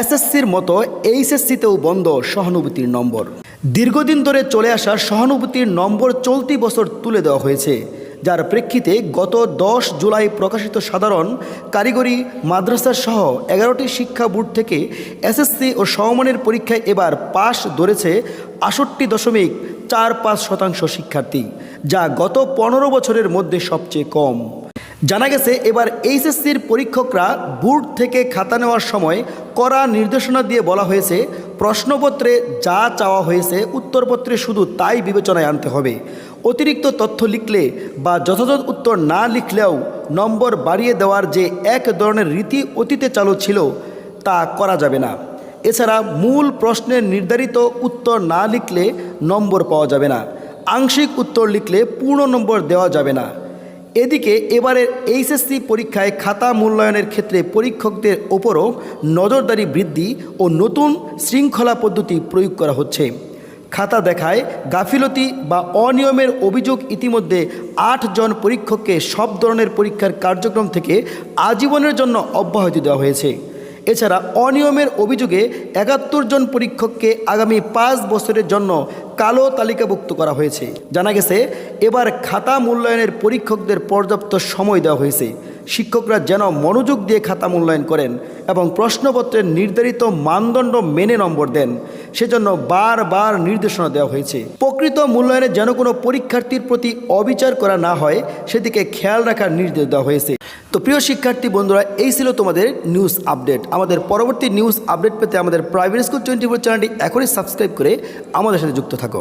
এসএসসির মতো এইচএসসিতেও বন্ধ সহানুভূতির নম্বর। দীর্ঘদিন ধরে চলে আসা সহানুভূতির নম্বর চলতি বছর তুলে দেওয়া হয়েছে। যার প্রেক্ষিতে গত দশ জুলাই প্রকাশিত সাধারণ কারিগরি মাদ্রাসা সহ এগারোটি শিক্ষা বোর্ড থেকে এসএসসি ও সমমানের পরীক্ষায় এবার পাশ ধরেছে আষট্টি দশমিক চার পাঁচ শতাংশ শিক্ষার্থী, যা গত পনেরো বছরের মধ্যে সবচেয়ে কম। জানা গেছে, এবার এইচএসসির পরীক্ষকরা বোর্ড থেকে খাতা নেওয়ার সময় কড়া নির্দেশনা দিয়ে বলা হয়েছে, প্রশ্নপত্রে যা চাওয়া হয়েছে, উত্তরপত্রে শুধু তাই বিবেচনায় আনতে হবে। অতিরিক্ত তথ্য লিখলে বা যথাযথ উত্তর না লিখলেও নম্বর বাড়িয়ে দেওয়ার যে এক ধরনের রীতি অতীতে চালু ছিল, তা করা যাবে না। এছাড়া মূল প্রশ্নের নির্ধারিত উত্তর না লিখলে নম্বর পাওয়া যাবে না। আংশিক উত্তর লিখলে পূর্ণ নম্বর দেওয়া যাবে না। এদিকে এবারের এইচএসসি পরীক্ষায় খাতা মূল্যায়নের ক্ষেত্রে পরীক্ষকদের ওপরও নজরদারি বৃদ্ধি ও নতুন শৃঙ্খলা পদ্ধতি প্রয়োগ করা হচ্ছে। খাতা দেখায় গাফিলতি বা অনিয়মের অভিযোগ ইতিমধ্যে আট জন পরীক্ষককে সব ধরনের পরীক্ষার কার্যক্রম থেকে আজীবনের জন্য অব্যাহতি দেওয়া হয়েছে। এছাড়া অনিয়মের অভিযোগে একাত্তর জন পরীক্ষককে আগামী পাঁচ বছরের জন্য কালো তালিকাভুক্ত করা হয়েছে। জানা গেছে, এবার খাতা মূল্যায়নের পরীক্ষকদের পর্যাপ্ত সময় দেওয়া হয়েছে। শিক্ষকরা যেন মনোযোগ দিয়ে খাতা মূল্যায়ন করেন এবং প্রশ্নপত্রের নির্ধারিত মানদণ্ড মেনে নম্বর দেন, সেজন্য বারবার নির্দেশনা দেওয়া হয়েছে। প্রকৃত মূল্যায়নে যেন কোনো পরীক্ষার্থীর প্রতি অবিচার করা না হয়, সেদিকে খেয়াল রাখার নির্দেশ দেওয়া হয়েছে। তো প্রিয় শিক্ষার্থী বন্ধুরা, এই ছিল তোমাদের নিউজ আপডেট আমাদের পরবর্তী নিউজ আপডেট পেতে আমাদের প্রাইভেট স্কুল টোয়েন্টি ফোর চ্যানেলটি এখনই সাবস্ক্রাইব করে আমাদের সাথে যুক্ত থাকো।